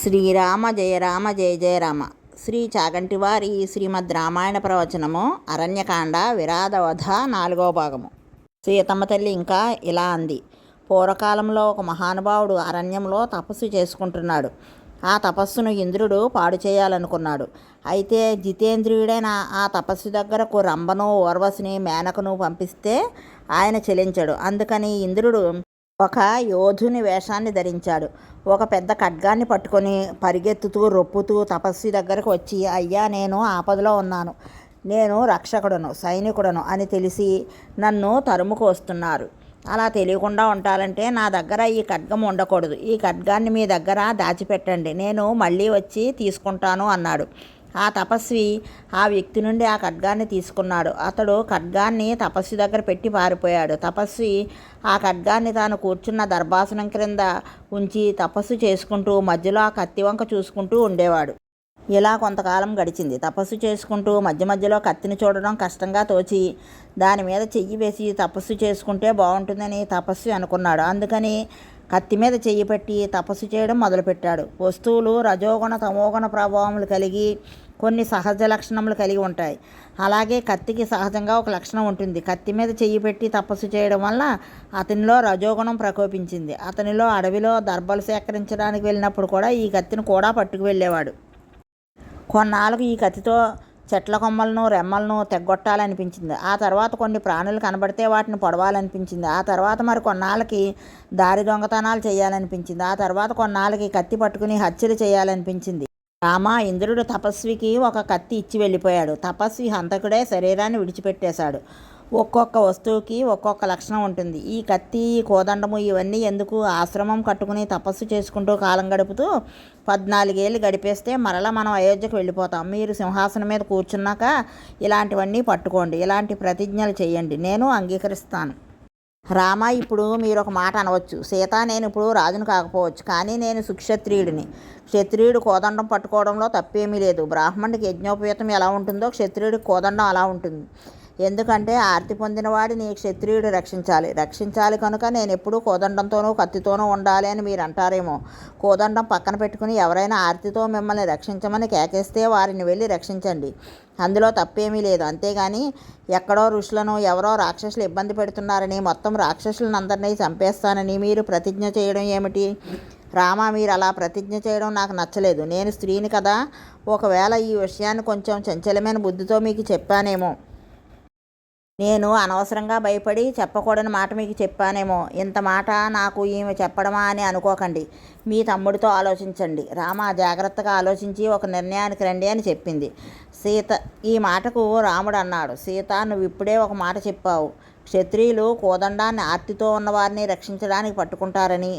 శ్రీరామ జయ రామ జయ జయ రామ. శ్రీ చాగంటివారి శ్రీమద్ రామాయణ ప్రవచనము అరణ్యకాండ విరాధవధ నాలుగవ భాగము. సీతమ్మ తల్లి ఇంకా ఇలా అంది. పూర్వకాలంలో ఒక మహానుభావుడు అరణ్యంలో తపస్సు చేసుకుంటున్నాడు. ఆ తపస్సును ఇంద్రుడు పాడు చేయాలనుకున్నాడు. అయితే జితేంద్రియుడైన ఆ తపస్సు దగ్గరకు రంభను ఓర్వశిని మేనకను పంపిస్తే ఆయన చెలించాడు. అందుకని ఇంద్రుడు ఒక యోధుని వేషాన్ని ధరించాడు. ఒక పెద్ద ఖడ్గాన్ని పట్టుకొని పరిగెత్తుతూ రొప్పుతూ తపస్వి దగ్గరకు వచ్చి అయ్యా నేను ఆపదలో ఉన్నాను. నేను రక్షకుడను సైనికుడను అని తెలిసి నన్ను తరుముకు వస్తున్నారు. అలా తెలియకుండా ఉండాలంటే నా దగ్గర ఈ ఖడ్గం ఉండకూడదు. ఈ ఖడ్గాన్ని మీ దగ్గర దాచిపెట్టండి. నేను మళ్ళీ వచ్చి తీసుకుంటాను అన్నాడు. ఆ తపస్వి ఆ వ్యక్తి నుండి ఆ ఖడ్గాన్ని తీసుకున్నాడు. అతడు ఖడ్గాన్ని తపస్వి దగ్గర పెట్టి పారిపోయాడు. తపస్వి ఆ ఖడ్గాన్ని తాను కూర్చున్న దర్భాసనం క్రింద ఉంచి తపస్సు చేసుకుంటూ మధ్యలో ఆ కత్తి వంక చూసుకుంటూ ఉండేవాడు. ఇలా కొంతకాలం గడిచింది. తపస్సు చేసుకుంటూ మధ్య మధ్యలో కత్తిని చూడడం కష్టంగా తోచి దాని మీద చెయ్యి వేసి తపస్సు చేసుకుంటే బాగుంటుందని తపస్సు అనుకున్నాడు. అందుకని కత్తి మీద చెయ్యి పెట్టి తపస్సు చేయడం మొదలుపెట్టాడు. వస్తువులు రజోగుణ తమోగుణ ప్రభావములు కలిగి కొన్ని సహజ లక్షణములు కలిగి ఉంటాయి. అలాగే కత్తికి సహజంగా ఒక లక్షణం ఉంటుంది. కత్తి మీద చెయ్యి పెట్టి తపస్సు చేయడం వల్ల అతనిలో రజోగుణం ప్రకోపించింది. అతనిలో అడవిలో దర్భలు సేకరించడానికి వెళ్ళినప్పుడు కూడా ఈ కత్తిని కూడా పట్టుకు వెళ్ళేవాడు. కొన్నాళ్ళకు ఈ కత్తితో చెట్ల కొమ్మలను రెమ్మలను తెగ్గొట్టాలనిపించింది. ఆ తర్వాత కొన్ని ప్రాణులు కనబడితే వాటిని పొడవాలనిపించింది. ఆ తర్వాత మరి కొన్నాళ్ళకి దారి దొంగతనాలు చేయాలనిపించింది. ఆ తర్వాత కొన్నాళ్ళకి కత్తి పట్టుకుని హత్యలు చేయాలనిపించింది. రామ ఇంద్రుడు తపస్వికి ఒక కత్తి ఇచ్చి వెళ్ళిపోయాడు. తపస్వి హంతకుడే శరీరాన్ని విడిచిపెట్టేశాడు. ఒక్కొక్క వస్తువుకి ఒక్కొక్క లక్షణం ఉంటుంది. ఈ కత్తి కోదండము ఇవన్నీ ఎందుకు ఆశ్రమం కట్టుకుని తపస్సు చేసుకుంటూ కాలం గడుపుతూ పద్నాలుగేళ్ళు గడిపేస్తే మరలా మనం అయోధ్యకు వెళ్ళిపోతాం. మీరు సింహాసనం మీద కూర్చున్నాక ఇలాంటివన్నీ పట్టుకోండి. ఇలాంటి ప్రతిజ్ఞలు చేయండి. నేను అంగీకరిస్తాను. రామ ఇప్పుడు మీరు ఒక మాట అనవచ్చు. సీత నేను ఇప్పుడు రాజును కాకపోవచ్చు. కానీ నేను సుక్షత్రియుడిని. క్షత్రియుడు కోదండం పట్టుకోవడంలో తప్పేమీ లేదు. బ్రాహ్మణుడికి యజ్ఞోపేతం ఎలా ఉంటుందో క్షత్రియుడికి కోదండం అలా ఉంటుంది. ఎందుకంటే ఆర్తి పొందిన వాడిని క్షత్రియుడు రక్షించాలి. రక్షించాలి కనుక నేను ఎప్పుడూ కోదండంతోనూ కత్తితోనూ ఉండాలి అని మీరు అంటారేమో కోదండం పక్కన పెట్టుకుని ఎవరైనా ఆర్తితో మిమ్మల్ని రక్షించమని కేకేస్తే వారిని వెళ్ళి రక్షించండి. అందులో తప్పేమీ లేదు. అంతేగాని ఎక్కడో ఋషులను ఎవరో రాక్షసులు ఇబ్బంది పెడుతున్నారని మొత్తం రాక్షసులను అందరినీ చంపేస్తానని మీరు ప్రతిజ్ఞ చేయడం ఏమిటి? రామ మీరు అలా ప్రతిజ్ఞ చేయడం నాకు నచ్చలేదు. నేను స్త్రీని కదా. ఒకవేళ ఈ విషయాన్ని కొంచెం చంచలమైన బుద్ధితో మీకు చెప్పానేమో. నేను అనవసరంగా భయపడి చెప్పకూడని మాట మీకు చెప్పానేమో. ఇంత మాట నాకు ఈమె చెప్పడమా అని అనుకోకండి. మీ తమ్ముడితో ఆలోచించండి. రామ జాగ్రత్తగా ఆలోచించి ఒక నిర్ణయానికి రండి అని చెప్పింది. సీత ఈ మాటకు రాముడు అన్నాడు. సీత నువ్వు ఇప్పుడే ఒక మాట చెప్పావు. క్షత్రియులు కోదండాన్ని ఆర్తితో ఉన్నవారిని రక్షించడానికి పట్టుకుంటారని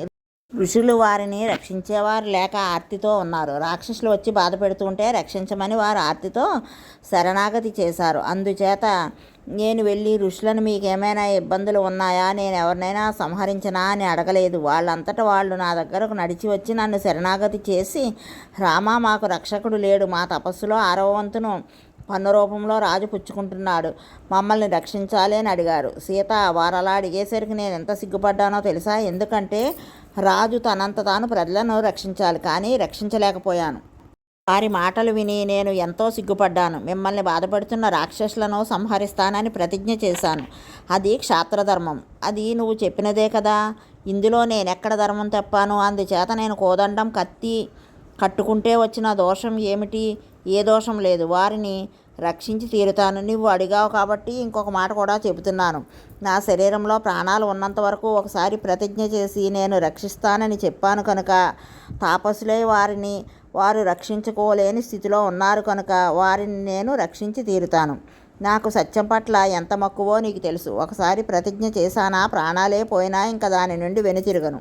ఋషులు వారిని రక్షించేవారు లేక ఆర్తితో ఉన్నారు. రాక్షసులు వచ్చి బాధ పెడుతుంటే రక్షించమని వారు ఆర్తితో శరణాగతి చేశారు. అందుచేత నేను వెళ్ళి ఋషులను మీకేమైనా ఇబ్బందులు ఉన్నాయా? నేను ఎవరినైనా సంహరించనా అని అడగలేదు. వాళ్ళంతటా వాళ్ళు నా దగ్గరకు నడిచి వచ్చి నన్ను శరణాగతి చేసి రామా మాకు రక్షకుడు లేడు. మా తపస్సులో ఆరవ వంతును పన్ను రూపంలో రాజు పుచ్చుకుంటున్నాడు. మమ్మల్ని రక్షించాలి అని అడిగారు. సీత వారలా అడిగేసరికి నేను ఎంత సిగ్గుపడ్డానో తెలుసా? ఎందుకంటే రాజు తనంత తాను ప్రజలను రక్షించాలి. కానీ రక్షించలేకపోయాను. వారి మాటలు విని నేను ఎంతో సిగ్గుపడ్డాను. మిమ్మల్ని బాధపడుతున్న రాక్షసులను సంహరిస్తానని ప్రతిజ్ఞ చేశాను. అది క్షాత్రధర్మం. అది నువ్వు చెప్పినదే కదా. ఇందులో నేను ఎక్కడ ధర్మం తప్పాను? అందుచేత నేను కోదండం కత్తి కట్టుకుంటే వచ్చిన దోషం ఏమిటి? ఏ దోషం లేదు. వారిని రక్షించి తీరుతాను. నువ్వు అడిగావు కాబట్టి ఇంకొక మాట కూడా చెబుతున్నాను. నా శరీరంలో ప్రాణాలు ఉన్నంత వరకు ఒకసారి ప్రతిజ్ఞ చేసి నేను రక్షిస్తానని చెప్పాను కనుక తాపసులే వారిని వారు రక్షించుకోలేని స్థితిలో ఉన్నారు కనుక వారిని నేను రక్షించి తీరుతాను. నాకు సత్యం పట్ల ఎంత మక్కువో నీకు తెలుసు. ఒకసారి ప్రతిజ్ఞ చేశానా? ప్రాణాలే పోయినా ఇంకా దాని నుండి వెనుతిరగను.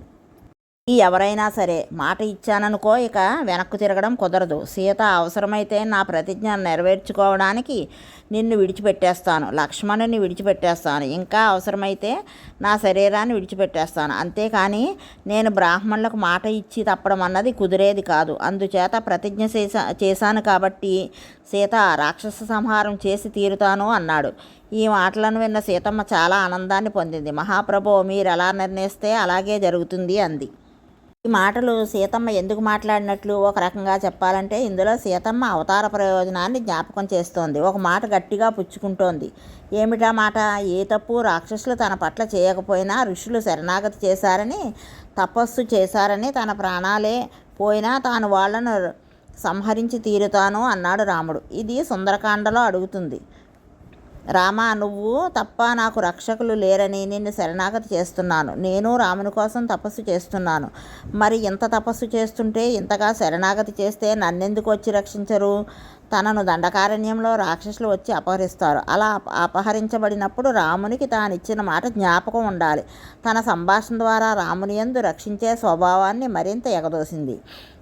ఎవరైనా సరే మాట ఇచ్చాననుకో ఇక వెనక్కు తిరగడం కుదరదు. సీత అవసరమైతే నా ప్రతిజ్ఞ నెరవేర్చుకోవడానికి నిన్ను విడిచిపెట్టేస్తాను. లక్ష్మణుని విడిచిపెట్టేస్తాను. ఇంకా అవసరమైతే నా శరీరాన్ని విడిచిపెట్టేస్తాను. అంతేకాని నేను బ్రాహ్మణులకు మాట ఇచ్చి తప్పడం అన్నది కుదిరేది కాదు. అందుచేత ప్రతిజ్ఞ చేసా చేశాను కాబట్టి సీత రాక్షస సంహారం చేసి తీరుతాను అన్నాడు. ఈ మాటలను విన్న సీతమ్మ చాలా ఆనందాన్ని పొందింది. మహాప్రభు మీరు ఎలా నిర్ణయిస్తే అలాగే జరుగుతుంది అంది. ఈ మాటలు సీతమ్మ ఎందుకు మాట్లాడినట్లు? ఒక రకంగా చెప్పాలంటే ఇందులో సీతమ్మ అవతార ప్రయోజనాన్ని జ్ఞాపకం చేస్తోంది. ఒక మాట గట్టిగా పుచ్చుకుంటోంది. ఏమిటా మాట? ఏ తప్పు రాక్షసులు తన పట్ల చేయకపోయినా ఋషులు శరణాగతి చేశారని తపస్సు చేశారని తన ప్రాణాలే పోయినా తాను వాళ్ళను సంహరించి తీరుతాను అన్నాడు రాముడు. ఇది సుందరకాండలో అడుగుతుంది. రామా నువ్వు తప్ప నాకు రక్షకులు లేరని నిన్ను శరణాగతి చేస్తున్నాను. నేను రాముని కోసం తపస్సు చేస్తున్నాను. మరి ఇంత తపస్సు చేస్తుంటే ఇంతగా శరణాగతి చేస్తే నన్నెందుకు వచ్చి రక్షించరు? తనను దండకారణ్యంలో రాక్షసులు వచ్చి అపహరిస్తారు. అలా అపహరించబడినప్పుడు రామునికి తాను ఇచ్చిన మాట జ్ఞాపకం ఉండాలి. తన సంభాషణ ద్వారా రాముని యందు రక్షించే స్వభావాన్ని మరింత ఎగదోసింది.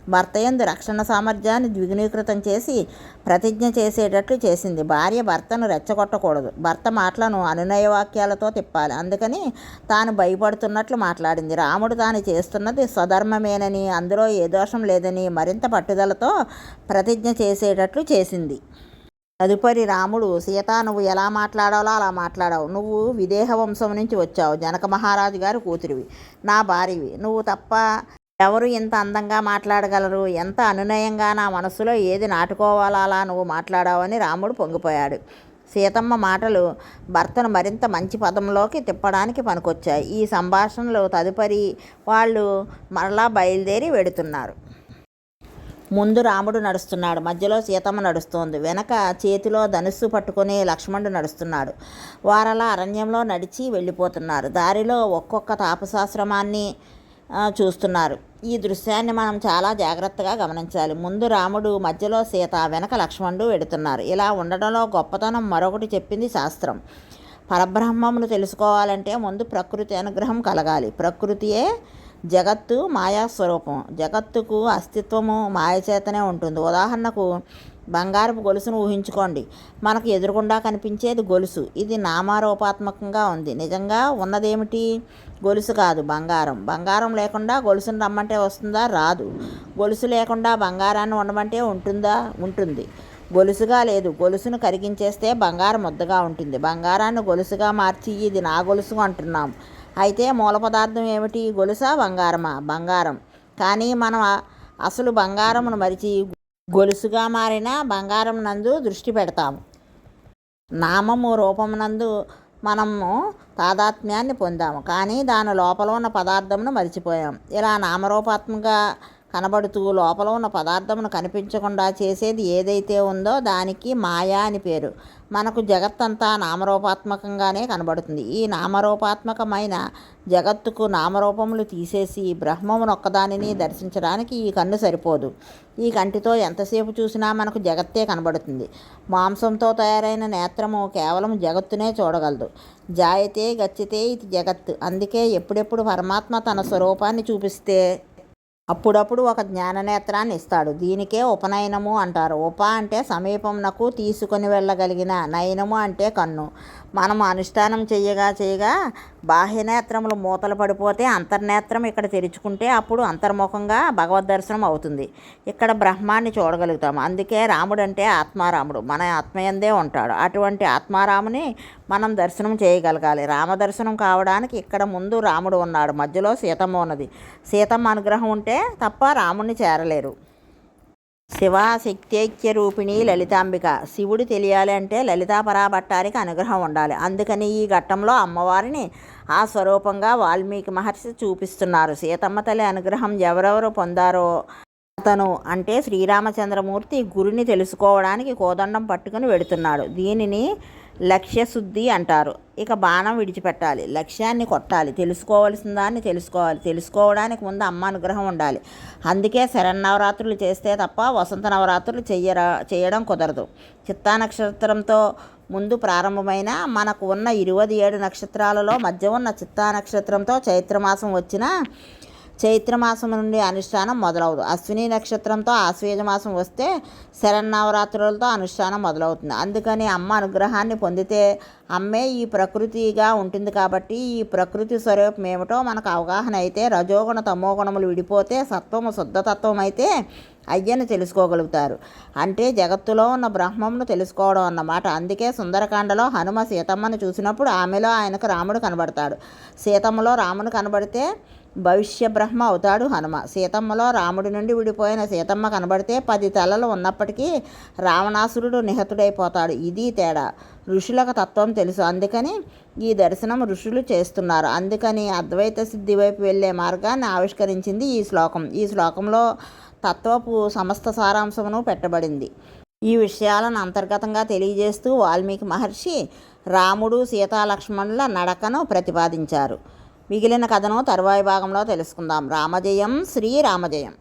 భర్త యందు రక్షణ సామర్థ్యాన్ని ద్విగుణీకృతం చేసి ప్రతిజ్ఞ చేసేటట్లు చేసింది. భార్య భర్తను రెచ్చగొట్టకూడదు. భర్త మాటలను అనునయ వాక్యాలతో తిప్పాలి. అందుకని తాను భయపడుతున్నట్లు మాట్లాడింది. రాముడు తాను చేస్తున్నది స్వధర్మమేనని అందులో ఏ దోషం లేదని మరింత పట్టుదలతో ప్రతిజ్ఞ చేసేటట్లు చేసింది. తదుపరి రాముడు సీత నువ్వు ఎలా మాట్లాడాలో అలా మాట్లాడావు. నువ్వు విదేహ వంశం నుంచి వచ్చావు. జనక మహారాజు గారి కూతురివి. నా భార్యవి. నువ్వు తప్ప ఎవరు ఇంత అందంగా మాట్లాడగలరు? ఎంత అనునయంగా నా మనసులో ఏది నాటుకోవాలా నువ్వు మాట్లాడావని రాముడు పొంగిపోయాడు. సీతమ్మ మాటలు భర్తను మరింత మంచి పదంలోకి తిప్పడానికి పనికొచ్చాయి. ఈ సంభాషణలు తదుపరి వాళ్ళు మరలా బయలుదేరి వెడుతున్నారు. ముందు రాముడు నడుస్తున్నాడు. మధ్యలో సీతమ్మ నడుస్తోంది. వెనక చేతిలో ధనుస్సు పట్టుకుని లక్ష్మణుడు నడుస్తున్నాడు. వారలా అరణ్యంలో నడిచి వెళ్ళిపోతున్నారు. దారిలో ఒక్కొక్క తాపసాశ్రమాన్ని చూస్తున్నారు. ఈ దృశ్యాన్ని మనం చాలా జాగ్రత్తగా గమనించాలి. ముందు రాముడు మధ్యలో సీత వెనక లక్ష్మణుడు వెడుతున్నారు. ఇలా ఉండడంలో గొప్పతనం మరొకటి చెప్పింది శాస్త్రం. పరబ్రహ్మమును తెలుసుకోవాలంటే ముందు ప్రకృతి అనుగ్రహం కలగాలి. ప్రకృతియే జగత్తు మాయా స్వరూపం జగత్తుకు అస్తిత్వము మాయచేతనే ఉంటుంది. ఉదాహరణకు బంగారపు గొలుసును ఊహించుకోండి. మనకు ఎదురుగుండా కనిపించేది గొలుసు. ఇది నామారూపాత్మకంగా ఉంది. నిజంగా ఉన్నదేమిటి? గొలుసు కాదు బంగారం. బంగారం లేకుండా గొలుసును రమ్మంటే వస్తుందా? రాదు. గొలుసు లేకుండా బంగారాన్ని ఉండమంటే ఉంటుందా? ఉంటుంది. గొలుసుగా లేదు. గొలుసును కరిగించేస్తే బంగారం ముద్దగా ఉంటుంది. బంగారాన్ని గొలుసుగా మార్చి ఇది నా గొలుసు అంటున్నాం. అయితే మూల పదార్థం ఏమిటి? గొలుసా బంగారమా? బంగారం. కానీ మనం అసలు బంగారమును మరిచి గొలుసుగా మారిన బంగారం నందు దృష్టి పెడతాము. నామము రూపమునందు మనము తాదాత్మ్యాన్ని పొందాము. కానీ దాని లోపల ఉన్న పదార్థమును మరిచిపోయాం. ఇలా నామరూపాత్మక కనబడుతూ లోపల ఉన్న పదార్థమును కనిపించకుండా చేసేది ఏదైతే ఉందో దానికి మాయా అని పేరు. మనకు జగత్తంతా నామరూపాత్మకంగానే కనబడుతుంది. ఈ నామరూపాత్మకమైన జగత్తుకు నామరూపములు తీసేసి బ్రహ్మమును ఒక్కదానిని దర్శించడానికి ఈ కన్ను సరిపోదు. ఈ కంటితో ఎంతసేపు చూసినా మనకు జగత్తే కనబడుతుంది. మాంసంతో తయారైన నేత్రము కేవలం జగత్తునే చూడగలదు. జాయతే గచ్చితే ఇది జగత్ అందుకే ఎప్పుడెప్పుడు పరమాత్మ తన స్వరూపాన్ని చూపిస్తే అప్పుడప్పుడు ఒక జ్ఞాననేత్రాన్ని ఇస్తాడు. దీనికే ఉపనయనము అంటారు. ఉప అంటే సమీపంనకు తీసుకొని వెళ్ళగలిగిన నయనము అంటే కన్ను. మనం అనుష్ఠానం చేయగా చేయగా బాహ్యనేత్రములు మూతలు పడిపోతే అంతర్నేత్రం ఇక్కడ తెరుచుకుంటే అప్పుడు అంతర్ముఖంగా భగవద్ దర్శనం అవుతుంది. ఇక్కడ బ్రహ్మాన్ని చూడగలుగుతాము అందుకే రాముడు అంటే ఆత్మారాముడు. మన ఆత్మయందే ఉంటాడు. అటువంటి ఆత్మారాముని మనం దర్శనం చేయగలగాలి. రామదర్శనం కావడానికి ఇక్కడ ముందు రాముడు ఉన్నాడు. మధ్యలో సీతమ్మ ఉన్నది. సీతమ్మ అనుగ్రహం ఉంటే తప్ప రాముణ్ణి చేరలేరు. శివ రూపిణి లలితాంబిక. శివుడు తెలియాలి అంటే లలితా పరాభట్టారికి అనుగ్రహం ఉండాలి. అందుకని ఈ ఘట్టంలో అమ్మవారిని ఆ స్వరూపంగా వాల్మీకి మహర్షి చూపిస్తున్నారు. సీతమ్మ తల్లి అనుగ్రహం ఎవరెవరు పొందారో అతను అంటే శ్రీరామచంద్రమూర్తి గురిని తెలుసుకోవడానికి కోదండం పట్టుకుని వెడుతున్నాడు. దీనిని లక్ష్యశుద్ధి అంటారు. ఇక బాణం విడిచిపెట్టాలి. లక్ష్యాన్ని కొట్టాలి. తెలుసుకోవాల్సిన దాన్ని తెలుసుకోవాలి. తెలుసుకోవడానికి ముందు అమ్మ అనుగ్రహం ఉండాలి. అందుకే శరన్నవరాత్రులు చేస్తే తప్ప వసంత నవరాత్రులు చెయ్యరా చేయడం కుదరదు. చిత్తా నక్షత్రంతో ముందు ప్రారంభమైన మనకు ఉన్న ఇరవై ఏడు నక్షత్రాలలో మధ్య ఉన్న చిత్తా నక్షత్రంతో చైత్రమాసం వచ్చిన చైత్రమాసం నుండి అనుష్ఠానం మొదలవుదు. అశ్విని నక్షత్రంతో ఆశ్వేజ మాసం వస్తే శరన్నవరాత్రులతో అనుష్ఠానం మొదలవుతుంది. అందుకని అమ్మ అనుగ్రహాన్ని పొందితే అమ్మే ఈ ప్రకృతిగా ఉంటుంది కాబట్టి ఈ ప్రకృతి స్వరూపం ఏమిటో మనకు అవగాహన అయితే రజోగుణ తమోగుణములు విడిపోతే సత్వము శుద్ధతత్వం అయితే అయ్యను తెలుసుకోగలుగుతారు. అంటే జగత్తులో ఉన్న బ్రహ్మమును తెలుసుకోవడం అన్నమాట. అందుకే సుందరకాండలో హనుమ సీతమ్మను చూసినప్పుడు ఆమెలో ఆయనకు రాముడు కనబడతాడు. సీతమ్మలో రాముడు కనబడితే భవిష్య బ్రహ్మ అవుతాడు హనుమ. సీతమ్మలో రాముడి నుండి విడిపోయిన సీతమ్మ కనబడితే పది తలలు ఉన్నప్పటికీ రావణాసురుడు నిహతుడైపోతాడు. ఇది తేడా. ఋషులకు తత్వం తెలుసు. అందుకని ఈ దర్శనం ఋషులు చేస్తున్నారు. అందుకని అద్వైత సిద్ధి వైపు వెళ్ళే మార్గాన్ని ఆవిష్కరించింది ఈ శ్లోకం. ఈ శ్లోకంలో తత్వపు సమస్త సారాంశమును పెట్టబడింది. ఈ విషయాలను అంతర్గతంగా తెలియజేస్తూ వాల్మీకి మహర్షి రాముడు సీతాలక్ష్మణుల నడకను ప్రతిపాదించారు. మిగిలిన కథను తరువాయి భాగంలో తెలుసుకుందాం. రామజయం శ్రీ రామజయం.